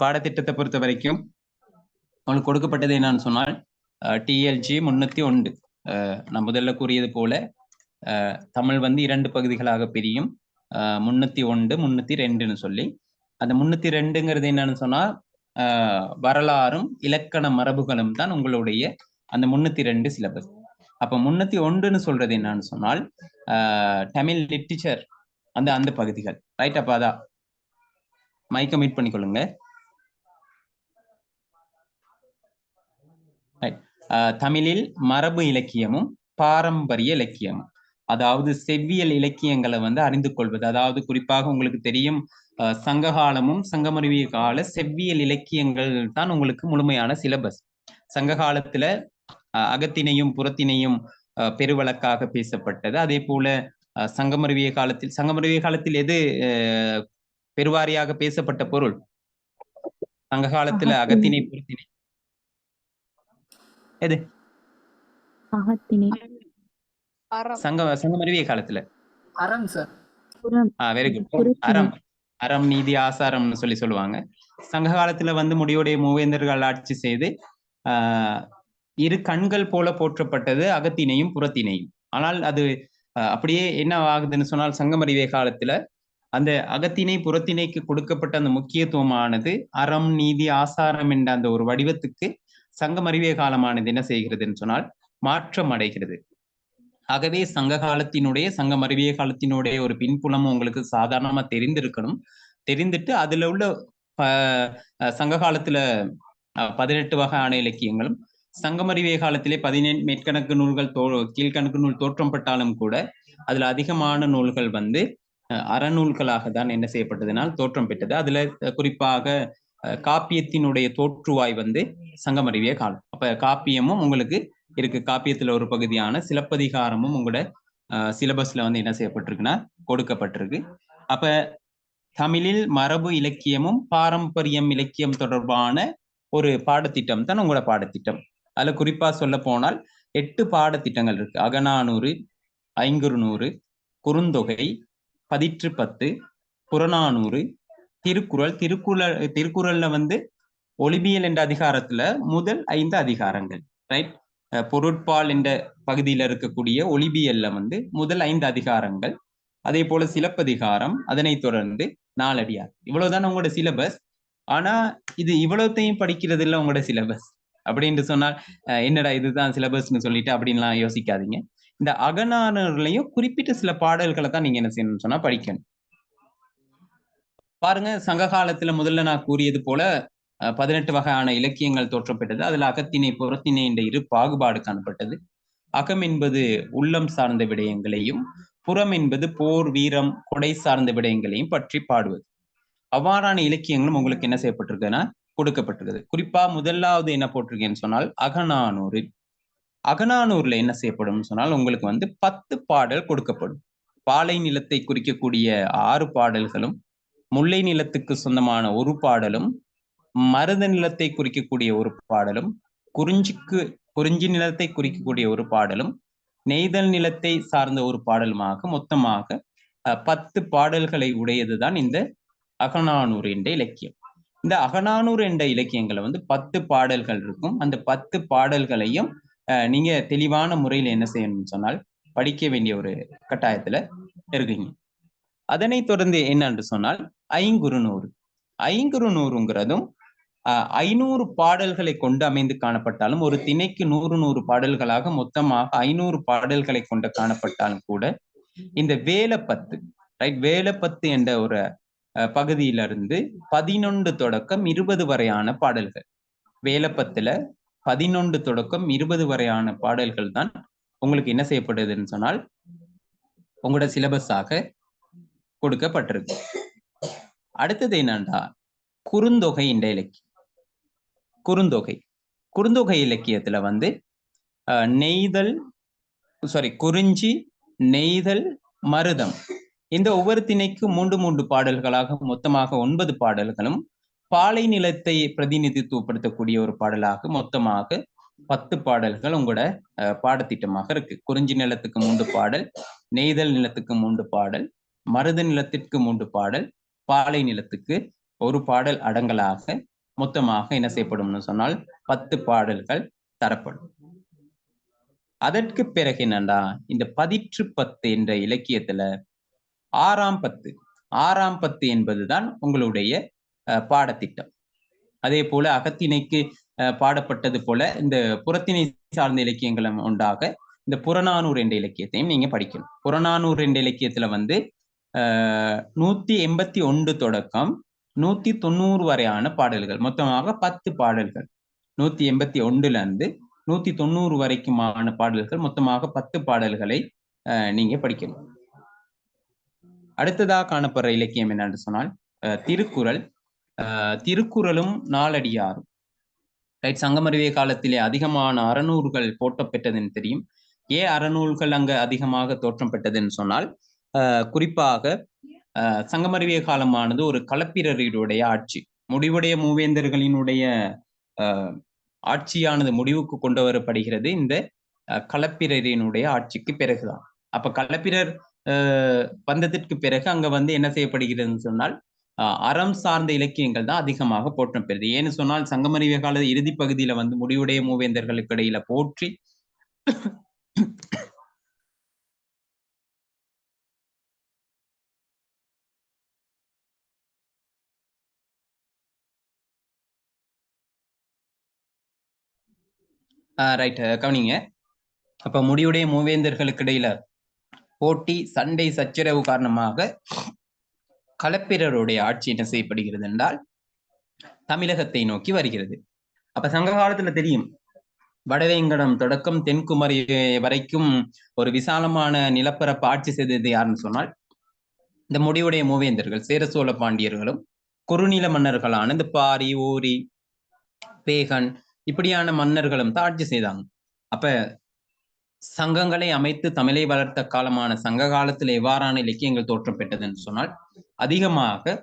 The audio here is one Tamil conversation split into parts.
பாடத்திட்டத்தை பொறுத்த வரைக்கும் உங்களுக்கு கொடுக்கப்பட்டது என்னன்னு சொன்னால் டிஎல்ஜி முன்னூத்தி ஒன்று. நான் முதல்ல கூறியது போல தமிழ் வந்து இரண்டு பகுதிகளாக பிரியும். முன்னூத்தி ஒன்று முன்னூத்தி ரெண்டுன்னு சொல்லி. அந்த முன்னூத்தி ரெண்டுங்கிறது என்னன்னு சொன்னா வரலாறும் இலக்கண மரபுகளும் தான் உங்களுடைய அந்த முன்னூத்தி ரெண்டு சிலபஸ் அப்ப முன்னூத்தி ஒன்றுன்னு சொல்றது என்னன்னு சொன்னால் தமிழ் லிட்டரேச்சர் அந்த அந்த பகுதிகள். ரைட் அப்ப அதான் மைக்க மீட் பண்ணிக்கொள்ளுங்க. தமிழில் மரபு இலக்கியமும் பாரம்பரிய இலக்கியமும். அதாவது செவ்வியல் இலக்கியங்களை வந்து அறிந்து கொள்வது. அதாவது குறிப்பாக உங்களுக்கு தெரியும் சங்ககாலமும் சங்கமருவிய கால செவ்வியல் இலக்கியங்கள் தான் உங்களுக்கு முழுமையான சிலபஸ். சங்க காலத்துல அகத்தினையும் புறத்தினையும் பெருவழக்காக பேசப்பட்டது. அதே போல சங்கமருவிய காலத்தில் சங்கமருவிய காலத்தில் எது பெருவாரியாக பேசப்பட்ட பொருள்? சங்க காலத்துல அகத்தினை புறத்தினை. எது? சங்க சங்கமருவிய காலத்துல. அறம் சார். வெரி குட் அறம். அறம் நீதி ஆசாரம்னு சொல்லி சொல்லுவாங்க. சங்க காலத்துல வந்து முடிவுடைய மூவேந்தர்கள் ஆட்சி செய்து ஆஹ் இரு கண்கள் போல போற்றப்பட்டது அகத்தினையும் புறத்தினையும். ஆனால் அது அப்படியே என்ன ஆகுதுன்னு சொன்னால் சங்கமறிவே காலத்துல அந்த அகத்தினை புறத்தினைக்கு கொடுக்கப்பட்ட அந்த முக்கியத்துவமானது அறம் நீதி ஆசாரம் என்ற அந்த ஒரு வடிவத்துக்கு சங்கம் அறிவிய காலமானது என்ன செய்கிறதுன்னு சொன்னால் மாற்றம் அடைகிறது. ஆகவே சங்க காலத்தினுடைய சங்கம் அறிவிய காலத்தினுடைய ஒரு பின்புலமும் உங்களுக்கு சாதாரணமா தெரிந்திருக்கணும். தெரிந்துட்டு அதுல உள்ள சங்க காலத்துல பதினெட்டு வகையான இலக்கியங்களும் சங்கமறிவிய காலத்திலே பதினேழு மேற்கணக்கு நூல்கள் தோ கீழ்கணக்கு நூல் தோற்றப்பட்டாலும் கூட அதுல அதிகமான நூல்கள் வந்து அறநூல்களாக தான் என்ன செய்யப்பட்டதுனால் தோற்றம் பெற்றது. அதுல குறிப்பாக காப்பியத்தினுடைய தோற்றுவாய் வந்து சங்கமறிவிய காலம். அப்ப காப்பியமும் உங்களுக்கு இருக்கு. காப்பியத்துல ஒரு பகுதியான சிலப்பதிகாரமும் உங்களோட சிலபஸ்ல வந்து என்ன செய்யப்பட்டிருக்குன்னா கொடுக்கப்பட்டிருக்கு. அப்ப தமிழில் மரபு இலக்கியமும் பாரம்பரியம் இலக்கியம் தொடர்பான ஒரு பாடத்திட்டம் தான் உங்களோட பாடத்திட்டம். அதுல குறிப்பா சொல்ல போனால் எட்டு பாடத்திட்டங்கள் இருக்கு. அகநானூறு ஐங்குறுநூறு குறுந்தொகை பதிற்று பத்து புறநானூறு திருக்குறள் திருக்குறள் திருக்குறள்ல வந்து ஒளிபியல் என்ற அதிகாரத்துல முதல் ஐந்து அதிகாரங்கள் ரைட் பொருட்பால் என்ற பகுதியில இருக்கக்கூடிய ஒளிபியல்ல வந்து முதல் ஐந்து அதிகாரங்கள் அதே போல சிலப்பதிகாரம் அதனை தொடர்ந்து நாலடியார் இவ்வளவுதான் உங்களோட சிலபஸ் ஆனா இது இவ்வளவுத்தையும் படிக்கிறது இல்லை உங்களோட சிலபஸ் அப்படின்னு சொன்னால் என்னடா இதுதான் சிலபஸ்னு சொல்லிட்டு அப்படின்லாம் யோசிக்காதீங்க. இந்த அகநானர்லையும் குறிப்பிட்ட சில பாடல்களை தான் நீங்க என்ன செய்யணும்னு சொன்னா படிக்கணும். பாருங்க சங்க காலத்துல முதல்ல நான் கூறியது போல பதினெட்டு வகையான இலக்கியங்கள் தோற்றப்பட்டது. அதுல அகத்தினை புறத்தினை என்ற இரு பாகுபாடு காணப்பட்டது. அகம் என்பது உள்ளம் சார்ந்த விடயங்களையும் புறம் என்பது போர் வீரம் கொடை சார்ந்த விடயங்களையும் பற்றி பாடுவது. அவ்வாறான இலக்கியங்களும் உங்களுக்கு என்ன செய்யப்பட்டிருக்குன்னா கொடுக்கப்பட்டிருக்குது. குறிப்பா முதலாவது என்ன போட்டிருக்கேன்னு சொன்னால் அகநானூறு அகநானூர்ல என்ன செய்யப்படும் சொன்னால் உங்களுக்கு வந்து பத்து பாடல் கொடுக்கப்படும். பாலை நிலத்தை குறிக்கக்கூடிய ஆறு பாடல்களும் முல்லை நிலத்துக்கு சொந்தமான ஒரு பாடலும் மருத நிலத்தை குறிக்கக்கூடிய ஒரு பாடலும் குறிஞ்சிக்கு குறிஞ்சி நிலத்தை குறிக்கக்கூடிய ஒரு பாடலும் நெய்தல் நிலத்தை சார்ந்த ஒரு பாடலுமாக மொத்தமாக பத்து பாடல்களை உடையதுதான் இந்த அகநானூர் என்ற இலக்கியம். இந்த அகநானூர் என்ற இலக்கியங்களை வந்து பத்து பாடல்கள் இருக்கும். அந்த பத்து பாடல்களையும் நீங்க தெளிவான முறையில் என்ன செய்யணும்னு சொன்னால் படிக்க வேண்டிய ஒரு கட்டாயத்துல இருக்கீங்க. அதனை தொடர்ந்து என்னென்று சொன்னால் ஐங்குறுநூறு. ஐங்குறுநூறுங்கிறதும் ஐநூறு பாடல்களை கொண்டு அமைந்து காணப்பட்டாலும் ஒரு திணைக்கு நூறு நூறு பாடல்களாக மொத்தமாக ஐநூறு பாடல்களை கொண்டு காணப்பட்டாலும் கூட இந்த வேலப்பத்து ரைட் வேலப்பத்து என்ற ஒரு பகுதியிலிருந்து பதினொன்று தொடக்கம் இருபது வரையான பாடல்கள். வேலப்பத்துல பதினொன்று தொடக்கம் இருபது வரையான பாடல்கள் தான் உங்களுக்கு என்ன செய்யப்படுதுன்னு சொன்னால் உங்களோட சிலபஸாக கொடுக்கப்பட்டிருக்கு. அடுத்தது என்னன்னா குறுந்தொகை என்ற இலக்கியம் குறுந்தொகை. குறுந்தொகை இலக்கியத்துல வந்து நெய்தல் சாரி குறிஞ்சி நெய்தல் மருதம். இந்த ஒவ்வொரு திணைக்கு மூன்று மூன்று பாடல்களாக மொத்தமாக ஒன்பது பாடல்களும் பாலை நிலத்தை பிரதிநிதித்துவப்படுத்தக்கூடிய ஒரு பாடலாக மொத்தமாக பத்து பாடல்கள் உங்களோட பாடத்திட்டமாக இருக்கு. குறிஞ்சி நிலத்துக்கு மூன்று பாடல் நெய்தல் நிலத்துக்கு மூன்று பாடல் மருத நிலத்திற்கு மூன்று பாடல் பாலை நிலத்துக்கு ஒரு பாடல் அடங்கலாக மொத்தமாக என்ன செய்யப்படும்னு சொன்னால் பத்து பாடல்கள் தரப்படும். அதற்கு பிறகு என்னண்டா இந்த பதிற்று பத்து என்ற இலக்கியத்துல ஆறாம் பத்து ஆறாம் பத்து என்பதுதான் உங்களுடைய பாடத்திட்டம். அதே போல அகத்திணைக்கு பாடப்பட்டது போல இந்த புறத்திணை சார்ந்த இலக்கியங்களும் உண்டாக இந்த புறநானூறு என்ற இலக்கியத்தையும் நீங்க படிக்கணும். புறநானூறு என்ற இலக்கியத்துல வந்து நூத்தி எண்பத்தி ஒன்று தொடக்கம் நூத்தி தொண்ணூறு வரையான பாடல்கள். மொத்தமாக பத்து பாடல்கள். நூத்தி எண்பத்தி ஒன்றுல இருந்து நூத்தி தொண்ணூறு வரைக்குமான பாடல்கள். மொத்தமாக பத்து பாடல்களை நீங்க படிக்கணும். அடுத்ததாக காணப்படுற இலக்கியம் என்னன்னு சொன்னால் திருக்குறள். திருக்குறளும் நாளடியாரும் ரைட் சங்கமருவிய காலத்திலே அதிகமான அறநூறுகள் போட்ட பெற்றதுன்னு தெரியும். ஏன் அறநூல்கள் அங்க அதிகமாக தோற்றம் பெற்றதுன்னு சொன்னால் குறிப்பாக சங்கமறிவிய காலமானது ஒரு களப்பிரருடைய ஆட்சி. முடிவுடைய மூவேந்தர்களினுடைய ஆட்சியானது முடிவுக்கு கொண்டு வரப்படுகிறது. இந்த களப்பிரரினுடைய ஆட்சிக்கு பிறகுதான். அப்ப களப்பிரர் வந்ததற்கு பிறகு அங்க வந்து என்ன செய்யப்படுகிறதுன்னு சொன்னால் அறம் சார்ந்த இலக்கியங்கள் தான் அதிகமாக போற்றம் பெறுது. ஏன்னு சொன்னால் சங்கமறிவிய கால இறுதி பகுதியில வந்து முடிவுடைய மூவேந்தர்களுக்கு இடையில போற்றி ரைட் கவனிங்க. அப்ப முடியுடைய மூவேந்தர்களுக்கு இடையில போட்டி சண்டை சச்சரவு காரணமாக களப்பிரருடைய ஆட்சி என்ன செய்யப்படுகிறது என்றால் தமிழகத்தை நோக்கி வருகிறது. அப்ப சங்க காலத்துல தெரியும் வடவேங்கடம் தொடக்கம் தென்குமரி வரைக்கும் ஒரு விசாலமான நிலப்பரப்பு ஆட்சி செய்தது யாருன்னு சொன்னால் இந்த முடிவுடைய மூவேந்தர்கள் சேர சோழ பாண்டியர்களும் குறுநில மன்னர்களான இந்த பாரி ஓரி பேகன் இப்படியான மன்னர்களும் தான் ஆட்சி செய்தாங்க. அப்ப சங்கங்களை அமைத்து தமிழை வளர்த்த காலமான சங்க காலத்தில் எவ்வாறான இலக்கியங்கள் தோற்றம் பெற்றதுன்னு சொன்னால் அதிகமாக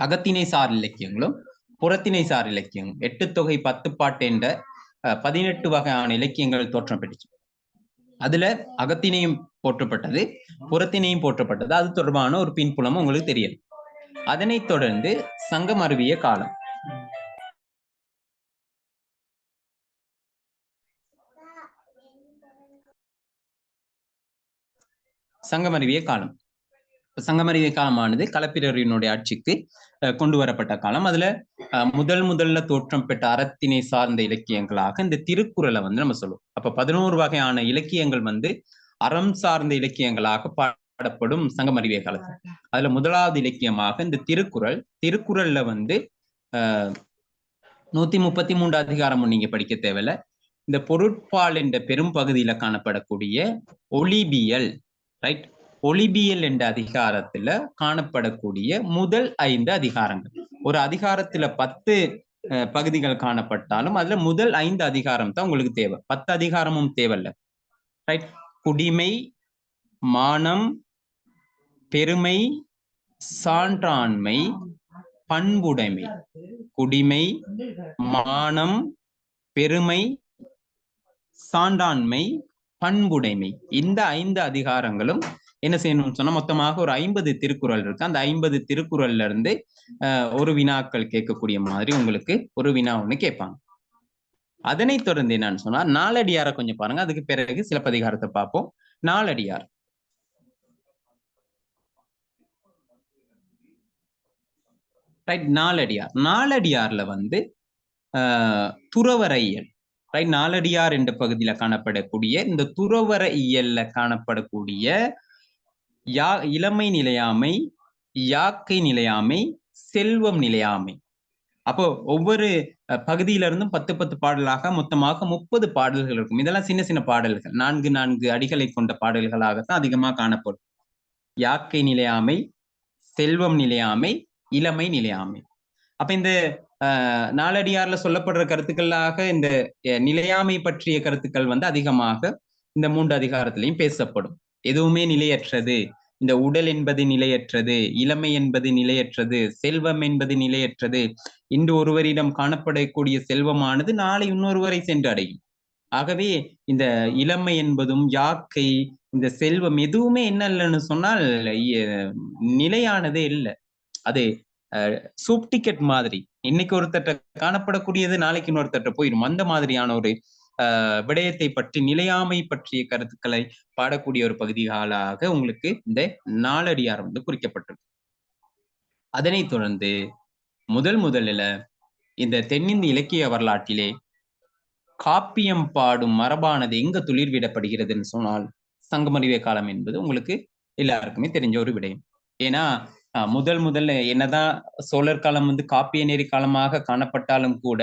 அகத்தினை சார் இலக்கியங்களும் புறத்தினை சார் இலக்கியங்களும் எட்டு தொகை பத்து பாட்டு என்ற பதினெட்டு வகையான இலக்கியங்கள் தோற்றம் பெற்றுச்சு. அதுல அகத்தினையும் போற்றப்பட்டது புறத்தினையும் போற்றப்பட்டது. அது தொடர்பான ஒரு பின்புலமும் உங்களுக்கு தெரியும் அதனைத் தொடர்ந்து சங்கம் அருவிய காலம். சங்கமறிவிய காலம். சங்கமறிவிய காலமானது களப்பிரரினுடைய ஆட்சிக்கு கொண்டு வரப்பட்ட காலம். அதுல முதல் முதல்ல தோற்றம் பெற்ற அறத்தினை சார்ந்த இலக்கியங்களாக இந்த திருக்குறளை வந்து நம்ம சொல்லுவோம். அப்ப பதினோரு வகையான இலக்கியங்கள் வந்து அறம் சார்ந்த இலக்கியங்களாக பாடப்படும் சங்கமறிவிய காலத்தில் அதுல முதலாவது இலக்கியமாக இந்த திருக்குறள் திருக்குறள்ல வந்து நூத்தி முப்பத்தி மூன்று அதிகாரம் நீங்க படிக்க தேவையில்ல. இந்த பொருட்பால் என்ற பெரும் பகுதியில காணப்படக்கூடிய ஒளிபியல் ரைட் ஒளிபியல் என்ற அதிகாரத்துல காணப்படக்கூடிய முதல் ஐந்து அதிகாரங்கள். ஒரு அதிகாரத்துல பத்து பகுதிகள் காணப்பட்டாலும் அதுல முதல் ஐந்து அதிகாரம் தான் உங்களுக்கு தேவை. பத்து அதிகாரமும் தேவையில்ல. ரைட் குடிமை மானம் பெருமை சான்றாண்மை பண்புடைமை. குடிமை மானம் பெருமை சான்றாண்மை பண்புடைமை. இந்த ஐந்து அதிகாரங்களும் என்ன செய்யணும்னு சொன்னா மொத்தமாக ஒரு ஐம்பது திருக்குறள் இருக்கு. அந்த ஐம்பது திருக்குறள்ல இருந்து ஒரு வினாக்கள் கேட்கக்கூடிய மாதிரி உங்களுக்கு ஒரு வினா ஒண்ணு கேட்பாங்க. அதனைத் தொடர்ந்து என்னன்னு சொன்னா நாலடியார கொஞ்சம் பாருங்க. அதுக்கு பிறகு சிலப்பதிகாரத்தை பார்ப்போம். நாலடியார். ரைட் நாலடியார். நாலடியார்ல வந்து துறவரையல் ரைட் நாலடியார் என்ற பகுதியில காணப்படக்கூடிய இந்த துறவர இயல்ல காணப்படக்கூடிய யா இளமை நிலையாமை யாக்கை நிலையாமை செல்வம் நிலையாமை. அப்போ ஒவ்வொரு பகுதியில இருந்தும் பத்து பத்து பாடலாக மொத்தமாக முப்பது பாடல்கள் இருக்கும். இதெல்லாம் சின்ன சின்ன பாடல்கள். நான்கு நான்கு அடிகளை கொண்ட பாடல்களாகத்தான் அதிகமாக காணப்படும். யாக்கை நிலையாமை செல்வம் நிலையாமை இளமை நிலையாமை. அப்ப இந்த நாளடியார்ல சொல்லப்படுற கருத்துக்களாக இந்த நிலையாமை பற்றிய கருத்துக்கள் வந்து அதிகமாக இந்த மூன்று அதிகாரத்திலையும் பேசப்படும். எதுவுமே நிலையற்றது. இந்த உடல் என்பது நிலையற்றது. இளமை என்பது நிலையற்றது. செல்வம் என்பது நிலையற்றது. இன்று ஒருவரிடம் காணப்படக்கூடிய செல்வமானது நாளை இன்னொருவரை சென்று அடையும் ஆகவே இந்த இளமை என்பதும் யாக்கை இந்த செல்வம் எதுவுமே என்ன இல்லைன்னு சொன்னால் நிலையானதே இல்லை. அது சூப் டிக்கெட் மாதிரி. இன்னைக்கு ஒருத்தட்ட காணப்படக்கூடியது நாளைக்கு இன்னொருத்தட்ட போயிடும் அந்த மாதிரியான ஒரு விடயத்தை பற்றி நிலையாமை பற்றிய கருத்துக்களை பாடக்கூடிய ஒரு பகுதிகளாக உங்களுக்கு இந்த நாளடியார் வந்து குறிக்கப்பட்டிருக்கு. அதனைத் தொடர்ந்து முதல் முதலில் இந்த தென்னிந்திய இலக்கிய வரலாற்றிலே காப்பியம் பாடும் மரபானது எங்க துளிர்விடப்படுகிறதுன்னு சொன்னால் சங்கமறிவே காலம் என்பது உங்களுக்கு எல்லாருக்குமே தெரிஞ்ச ஒரு விடயம். ஏன்னா முதல் முதல்ல என்னதான் சோழர் காலம் வந்து காப்பிய நெறி காலமாக காணப்பட்டாலும் கூட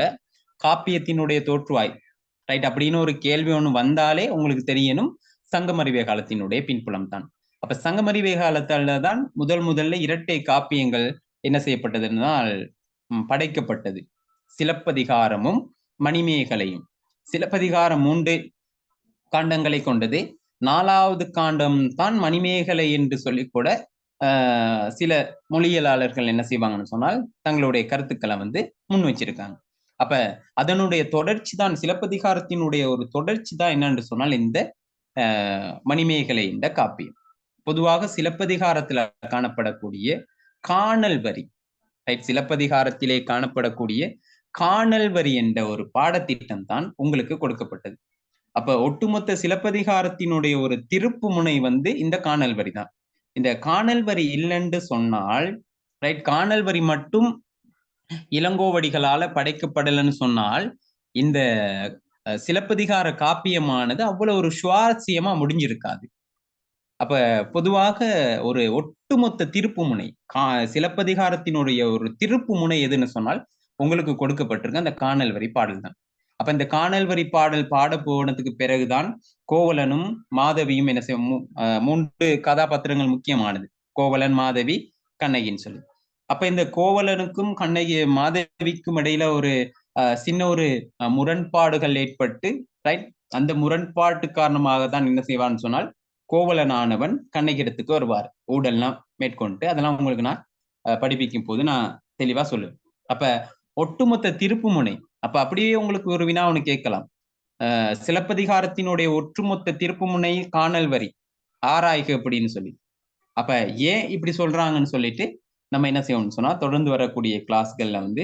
காப்பியத்தினுடைய தோற்றுவாய். ரைட் அப்படின்னு ஒரு கேள்வி ஒன்று வந்தாலே உங்களுக்கு தெரியணும். சங்கமறிவே காலத்தினுடைய பின்புலம் தான். அப்ப சங்கமறிவே காலத்தால தான் முதல் முதல்ல இரட்டை காப்பியங்கள் என்ன செய்யப்பட்டதுனால் படைக்கப்பட்டது. சிலப்பதிகாரமும் மணிமேகலையும். சிலப்பதிகாரம் மூன்று காண்டங்களை கொண்டது. நாலாவது காண்டம் தான் மணிமேகலை என்று சொல்லி கூட சில மொழியலாளர்கள் என்ன செய்வாங்கன்னு சொன்னால் தங்களுடைய கருத்துக்களை வந்து முன் வச்சிருக்காங்க. அப்ப அதனுடைய தொடர்ச்சி தான் சிலப்பதிகாரத்தினுடைய ஒரு தொடர்ச்சி தான் என்னன்னு சொன்னால் இந்த மணிமேகலை இந்த காப்பியம். பொதுவாக சிலப்பதிகாரத்துல காணப்படக்கூடிய காணல் வரி ரைட் சிலப்பதிகாரத்திலே காணப்படக்கூடிய காணல் வரி என்ற ஒரு பாடத்திட்டம் தான் உங்களுக்கு கொடுக்கப்பட்டது. அப்ப ஒட்டுமொத்த சிலப்பதிகாரத்தினுடைய ஒரு திருப்பு முனை வந்து இந்த காணல் வரி தான். இந்த காணல் வரி இல்லைன்னு சொன்னால் ரைட் காணல் வரி மட்டும் இளங்கோவடிகளால படைக்கப்படலைன்னு சொன்னால் இந்த சிலப்பதிகார காப்பியமானது அவ்வளவு ஒரு சுவாரஸ்யமா முடிஞ்சிருக்காது. அப்ப பொதுவாக ஒரு ஒட்டுமொத்த திருப்பு முனை கா சிலப்பதிகாரத்தினுடைய ஒரு திருப்பு முனை எதுன்னு சொன்னால் உங்களுக்கு கொடுக்கப்பட்டிருக்க அந்த காணல் வரி பாடல் தான் அப்ப இந்த காணல் வரி பாடல் பாட போனதுக்கு பிறகுதான் கோவலனும் மாதவியும் என்ன செய்ய மூன்று கதாபாத்திரங்கள் முக்கியமானது. கோவலன் மாதவி கண்ணகின்னு சொல்லி. அப்ப இந்த கோவலனுக்கும் கண்ணகி மாதவிக்கும் இடையில ஒரு சின்ன ஒரு முரண்பாடுகள் ஏற்பட்டு ரைட் அந்த முரண்பாட்டு காரணமாக தான் என்ன செய்வான்னு சொன்னால் கோவலனானவன் கண்ணகிடத்துக்கு வருவார். ஊடல்லாம் மேற்கொண்டு அதெல்லாம் உங்களுக்கு நான் படிப்பிக்கும் போது நான் தெளிவா சொல்லுவேன். அப்ப ஒட்டுமொத்த திருப்புமுனை அப்ப அப்படியே உங்களுக்கு ஒரு வினா ஒன்று கேட்கலாம். சிலப்பதிகாரத்தினுடைய ஒற்றுமொத்த திருப்பு முனை காணல் வரி ஆராய்க அப்படின்னு சொல்லி. அப்ப ஏன் இப்படி சொல்றாங்கன்னு சொல்லிட்டு நம்ம என்ன செய்யணும்னு சொன்னா தொடர்ந்து வரக்கூடிய கிளாஸ்கள்ல வந்து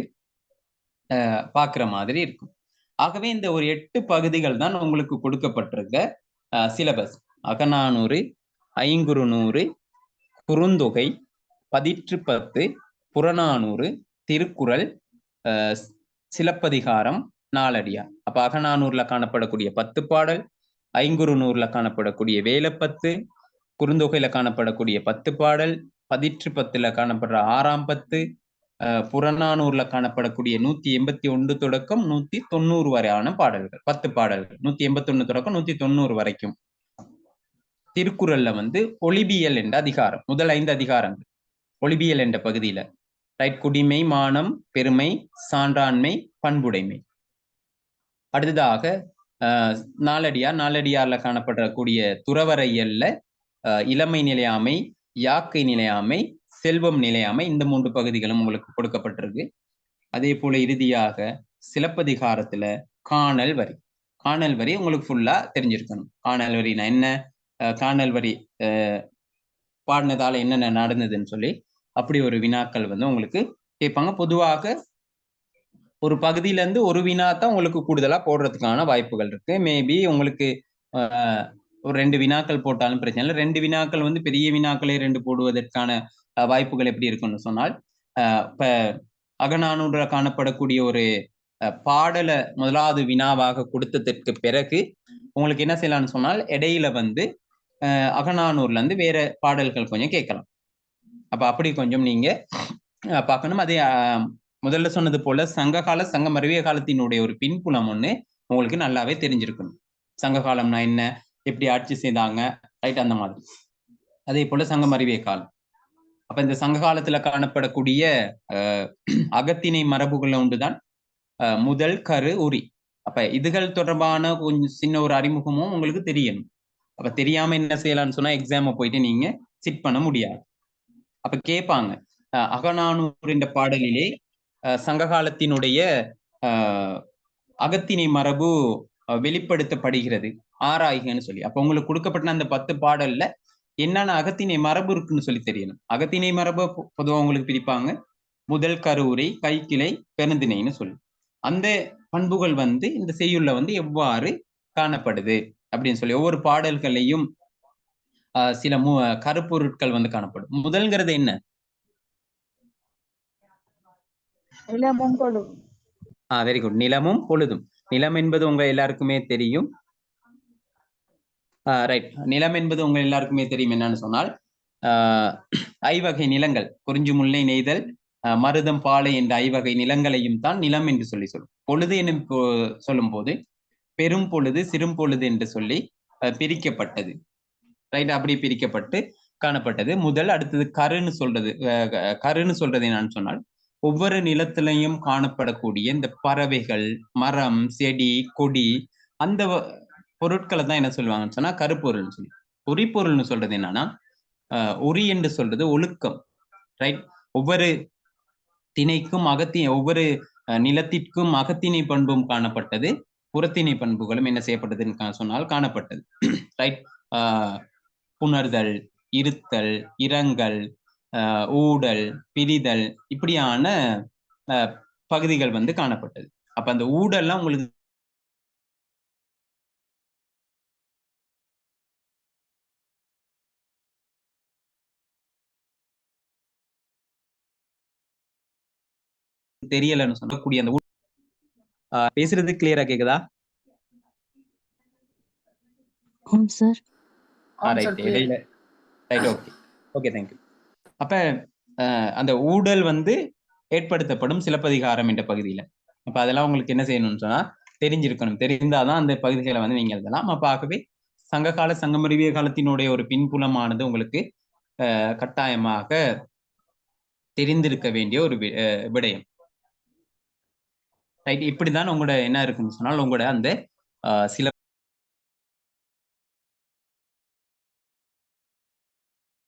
பாக்குற மாதிரி இருக்கும். ஆகவே இந்த ஒரு எட்டு பகுதிகள் தான் உங்களுக்கு கொடுக்கப்பட்டிருக்க சிலபஸ். அகநானூறு ஐங்குறு நூறு குறுந்தொகை பதிற்று பத்து புறநானூறு திருக்குறள் சிலப்பதிகாரம் நாலடியார். அப்ப அகநானூர்ல காணப்படக்கூடிய பத்து பாடல் ஐங்குறு நூறுல காணப்படக்கூடிய வேலப்பத்து குறுந்தொகையில காணப்படக்கூடிய பத்து பாடல் பதிற்று பத்துல காணப்படுற ஆறாம் பத்து புறநானூர்ல காணப்படக்கூடிய நூத்தி எண்பத்தி ஒன்று தொடக்கம் நூத்தி தொண்ணூறு வரையான பாடல்கள் பத்து பாடல்கள் நூத்தி எண்பத்தி ஒண்ணு தொடக்கம் நூத்தி தொண்ணூறு வரைக்கும். திருக்குறள்ல வந்து ஒளிபியல் என்ற அதிகாரம் முதல் ஐந்து அதிகாரங்கள் ஒளிபியல் என்ற பகுதியில. ரைட் குடிமை மானம் பெருமை சான்றாண்மை பண்புடைமை. அடுத்ததாக நாலடியார் நாலடியார்ல காணப்படக்கூடிய துறவரையல்ல இளமை நிலையாமை யாக்கை நிலையாமை செல்வம் நிலையாமை இந்த மூன்று பகுதிகளும் உங்களுக்கு கொடுக்கப்பட்டிருக்கு. அதே போல இறுதியாக சிலப்பதிகாரத்துல காணல் வரி. காணல் வரி உங்களுக்கு ஃபுல்லா தெரிஞ்சிருக்கணும். காணல் வரினா என்ன? காணல் வரி பாடினதால என்னென்ன நடந்ததுன்னு சொல்லி அப்படி ஒரு வினாக்கள் வந்து உங்களுக்கு கேட்பாங்க. பொதுவாக ஒரு பகுதியிலேருந்து ஒரு வினா தான் உங்களுக்கு கூடுதலாக போடுறதுக்கான வாய்ப்புகள் இருக்கு. மேபி உங்களுக்கு ஒரு ரெண்டு வினாக்கள் போட்டாலும் பிரச்சனை இல்லை. ரெண்டு வினாக்கள் வந்து பெரிய வினாக்களே ரெண்டு போடுவதற்கான வாய்ப்புகள் எப்படி இருக்குன்னு சொன்னால் இப்போ அகநானூறுல காணப்படக்கூடிய ஒரு பாடலை முதலாவது வினாவாக கொடுத்ததற்கு பிறகு உங்களுக்கு என்ன செய்யலாம்னு சொன்னால் இடையில வந்து அகநானூர்லேருந்து வேற பாடல்கள் கொஞ்சம் கேட்கலாம். அப்ப அப்படி கொஞ்சம் நீங்க பார்க்கணும். அதே முதல்ல சொன்னது போல சங்ககால சங்கம் அறிவிய காலத்தினுடைய ஒரு பின்புலம் ஒண்ணு உங்களுக்கு நல்லாவே தெரிஞ்சிருக்கணும். சங்க காலம்னா என்ன? எப்படி ஆட்சி செய்தாங்க? ரைட் அந்த மாதிரி. அதே போல சங்கம் அறிவிய காலம். அப்ப இந்த சங்க காலத்துல காணப்படக்கூடிய அகத்திணை மரபுகள்ல ஒன்றுதான் முதல் கரு உரி. அப்ப இதுகள் தொடர்பான கொஞ்சம் சின்ன ஒரு அறிமுகமும் உங்களுக்கு தெரியணும். அப்ப தெரியாம என்ன செய்யலாம்னு சொன்னா எக்ஸாம போயிட்டு நீங்க சிட் பண்ண முடியாது. அப்ப கேட்பாங்க. அகநானூறு என்ற பாடலிலே சங்க காலத்தினுடைய அகத்திணை மரபு வெளிப்படுத்தப்படுகிறது. ஆராய்கன்னு சொல்லி. அப்ப உங்களுக்கு கொடுக்கப்பட்ட அந்த பத்து பாடல்ல என்னென்ன அகத்தினை மரபு இருக்குன்னு சொல்லி தெரியணும். அகத்தினை மரபு பொதுவாக உங்களுக்கு பிரிப்பாங்க முதல் கருவுரை கைக்கிளை பெருந்தினைன்னு சொல்லி. அந்த பண்புகள் வந்து இந்த செய்யுள்ள வந்து எவ்வாறு காணப்படுது? அப்படின்னு சொல்லி. ஒவ்வொரு பாடல்களையும் சில மு கருப்பொருட்கள் வந்து காணப்படும். முதல்ங்கிறது என்ன? நிலமும் ஆ வெரி குட் நிலமும் பொழுதும் நிலம் என்பது உங்க எல்லாருக்குமே தெரியும். ரைட் நிலம் என்பது உங்க எல்லாருக்குமே தெரியும் என்னன்னு சொன்னால் ஐவகை நிலங்கள். குறிஞ்சி முல்லை நெய்தல் மருதம் பாலை என்ற ஐவகை நிலங்களையும் தான் நிலம் என்று சொல்லி சொல்லும். பொழுது என்னும் சொல்லும் போது பெரும் பொழுது சிறும் பொழுது என்று சொல்லி பிரிக்கப்பட்டது. ரைட் அப்படி பிரிக்கப்பட்டு காணப்பட்டது. முதல் அடுத்தது கருன்னு சொல்றது கருன்னு சொல்றது என்னன்னு சொன்னால் ஒவ்வொரு நிலத்திலையும் காணப்படக்கூடிய இந்த பறவைகள் மரம் செடி கொடி அந்த பொருட்களை தான் என்ன சொல்லுவாங்கன்னு சொன்னா கருப்பொருள்னு சொல்லி. உரிப்பொருள்னு சொல்றது என்னன்னா உரி என்று சொல்றது ஒழுக்கம் ரைட் ஒவ்வொரு திணைக்கும் அகத்தி ஒவ்வொரு நிலத்திற்கும் அகத்திணை பண்பும் காணப்பட்டது. புறத்திணை பண்புகளும் என்ன செய்யப்பட்டதுன்னு சொன்னால் காணப்பட்டது ரைட் புணர்தல் இருத்தல் இரங்கல் ஊடல் பிரிதல் இப்படியான பகுதிகள் வந்து காணப்பட்டது. அப்ப அந்த ஊடல்லாம் உங்களுக்கு தெரியலன்னு சொல்லக்கூடிய அந்த ஆஹ், பேசுறது கிளியரா கேக்குதா? Sir right. இடையில right okay okay thank you அப்ப அந்த ஊடல் வந்து ஏற்படுத்தப்படும் சிலப்பதிகாரம் என்ற பகுதியில. அப்ப அதெல்லாம் உங்களுக்கு என்ன செய்யணும்னு சொன்னா தெரிஞ்சிருக்கணும். தெரிந்தாதான் அந்த பகுதிகளை வந்து நீங்க எழுதலாம். அப்ப ஆகவே சங்ககால சங்கமறிவிய காலத்தினுடைய ஒரு பின்புலமானது உங்களுக்கு கட்டாயமாக தெரிந்திருக்க வேண்டிய ஒரு விடயம். ரைட் இப்படிதான் உங்களோட என்ன இருக்குன்னு சொன்னால் உங்களோட அந்த சில